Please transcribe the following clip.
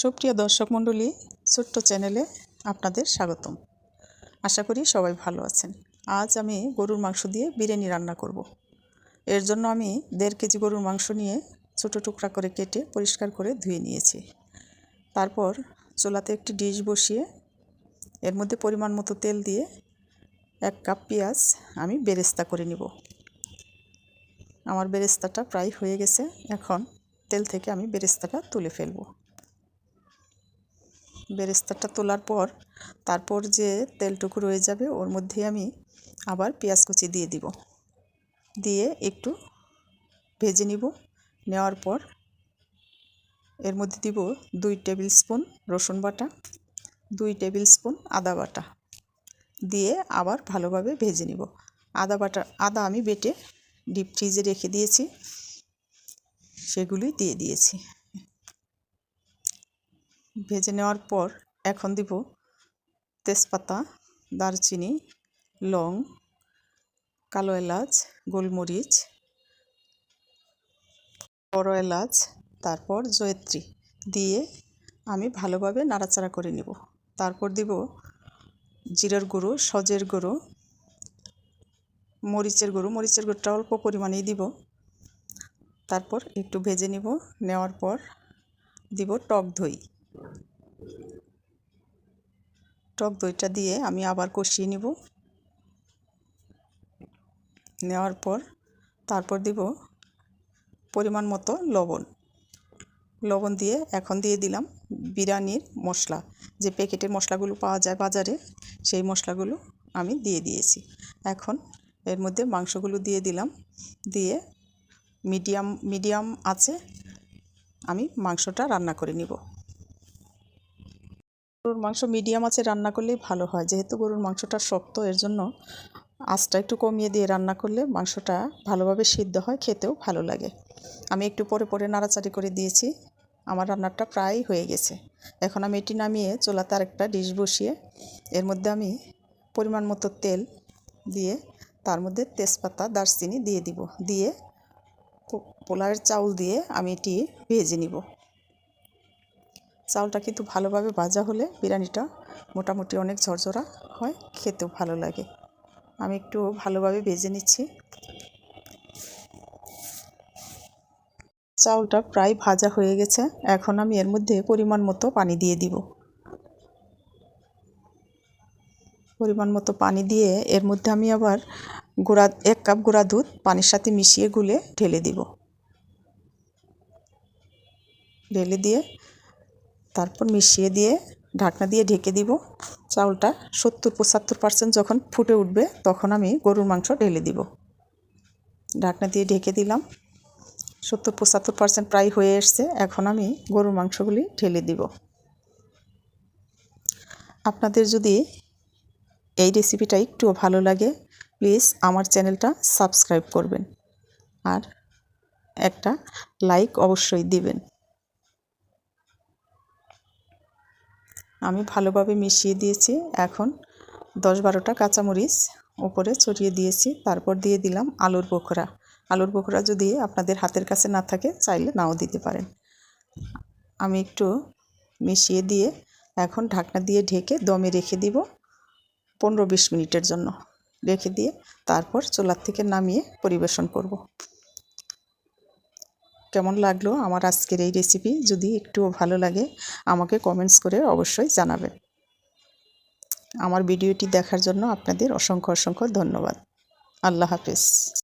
সুপ্রিয় দর্শক মণ্ডলী, ছোট্ট চ্যানেলে আপনাদের স্বাগতম। আশা করি সবাই ভালো আছেন। আজ আমি গরুর মাংস দিয়ে বিরিয়ানি রান্না করব। এর জন্য আমি দেড় কেজি গরুর মাংস নিয়ে ছোট টুকরা করে কেটে পরিষ্কার করে ধুয়ে নিয়েছি। তারপর চুলাতে একটি ডিশ বসিয়ে এর মধ্যে পরিমাণ মতো তেল দিয়ে এক কাপ পেঁয়াজ আমি বেরেস্তা করে নিব। আমার বেরেস্তাটা প্রায় হয়ে গেছে। এখন তেল থেকে আমি বেরেস্তাটা তুলে ফেলব। বেরেস্তাটা তোলার পর তারপর যে তেলটুকু রয়ে যাবে ওর মধ্যে আমি আবার পেঁয়াজ কুচি দিয়ে দিব। দিয়ে একটু ভেজে নিব। নেওয়ার পর এর মধ্যে দিব দুই টেবিল স্পুন রসুন বাটা, দুই টেবিল স্পুন আদা বাটা। দিয়ে আবার ভালোভাবে ভেজে নিব। আদা বাটা, আদা আমি বেটে ডিপ ফ্রিজে রেখে দিয়েছি। সেগুলি দিয়ে দিয়েছি। ভেজে নেওয়ার পর এখন দিব তেজপাতা, দারচিনি, লং, কালো এলাচ, গোলমরিচ, বড় এলাচ, তারপর জয়ত্রী দিয়ে আমি ভালোভাবে নাড়াচাড়া করে নিব। তারপর দিব জিরার গুঁড়ো, সজের গুঁড়ো, মরিচের গুঁড়ো। মরিচের গুঁড়োটা অল্প পরিমাণেই দিব। তারপর একটু ভেজে নিব। নেওয়ার পর দিব টক দই। টক দইটা দিয়ে আমি আবার কষিয়ে নিব। নেওয়ার পর তারপর দিব পরিমাণ মতো লবণ। লবণ দিয়ে এখন দিয়ে দিলাম বিরিয়ানির মশলা। যে প্যাকেটের মশলাগুলো পাওয়া যায় বাজারে, সেই মশলাগুলো আমি দিয়ে দিয়েছি। এখন এর মধ্যে মাংসগুলো দিয়ে দিলাম। দিয়ে মিডিয়াম মিডিয়াম আছে, আমি মাংসটা রান্না করে নিব। গরুর মাংস মিডিয়াম আছে, রান্না করলেই ভালো হয়। যেহেতু গরুর মাংসটা শক্ত, এর জন্য আঁচটা একটু কমিয়ে দিয়ে রান্না করলে মাংসটা ভালোভাবে সিদ্ধ হয়, খেতেও ভালো লাগে। আমি একটু পরে পরে নাড়াচাড়ি করে দিয়েছি। আমার রান্নাটা প্রায় হয়ে গেছে। এখন আমি এটি নামিয়ে চোলাতে আরেকটা ডিশ বসিয়ে, এর মধ্যে আমি পরিমাণ মতো তেল দিয়ে তার মধ্যে তেজপাতা, দারচিনি দিয়ে দিব। দিয়ে পোলাওয়ের চাউল দিয়ে আমি এটি ভেজে নিব। চাউলটা কিন্তু ভালোভাবে ভাজা হলে বিরিয়ানিটা মোটামুটি অনেক ঝরঝরা হয়, খেতেও ভালো লাগে। আমি একটু ভালোভাবে ভেজে নিচ্ছি। চাউলটা প্রায় ভাজা হয়ে গেছে। এখন আমি এর মধ্যে পরিমাণ মতো পানি দিয়ে দিব। পরিমাণ মতো পানি দিয়ে এর মধ্যে আমি আবার গুঁড়া, এক কাপ গুঁড়া দুধ পানির সাথে মিশিয়ে গুলে ঢেলে দিব। ঢেলে দিয়ে তারপর মিশিয়ে দিয়ে ঢাকনা দিয়ে ঢেকে দিব। চাউলটা সত্তর পঁচাত্তর পার্সেন্ট যখন ফুটে উঠবে তখন আমি গরুর মাংস ঢেলে দিব। ঢাকনা দিয়ে ঢেকে দিলাম। সত্তর পঁচাত্তর পার্সেন্ট প্রায় হয়ে এসছে। এখন আমি গরুর মাংসগুলি ঢেলে দিব। আপনাদের যদি এই রেসিপিটা একটুও ভালো লাগে প্লিজ আমার চ্যানেলটা সাবস্ক্রাইব করবেন। আর একটা লাইক অবশ্যই দিবেন। আমি ভালোভাবে মিশিয়ে দিয়েছি। এখন দশ বারোটা কাঁচামরিচ উপরে ছড়িয়ে দিয়েছি। তারপর দিয়ে দিলাম আলুর বোখরা আলুর বোখরা যদি আপনাদের হাতের কাছে না থাকে, চাইলে নাও দিতে পারেন। আমি একটু মিশিয়ে দিয়ে এখন ঢাকনা দিয়ে ঢেকে দমে রেখে দিব পনেরো বিশ মিনিটের জন্য। রেখে দিয়ে তারপর চুলার থেকে নামিয়ে পরিবেশন করব। কেমন লাগল আমার আজকের এই রেসিপি যদি একটুও ভালো লাগে, আমাকে কমেন্টস করে অবশ্যই জানাবেন। আমার ভিডিওটি দেখার জন্য আপনাদের অসংখ্য অসংখ্য ধন্যবাদ। আল্লাহ হাফেজ।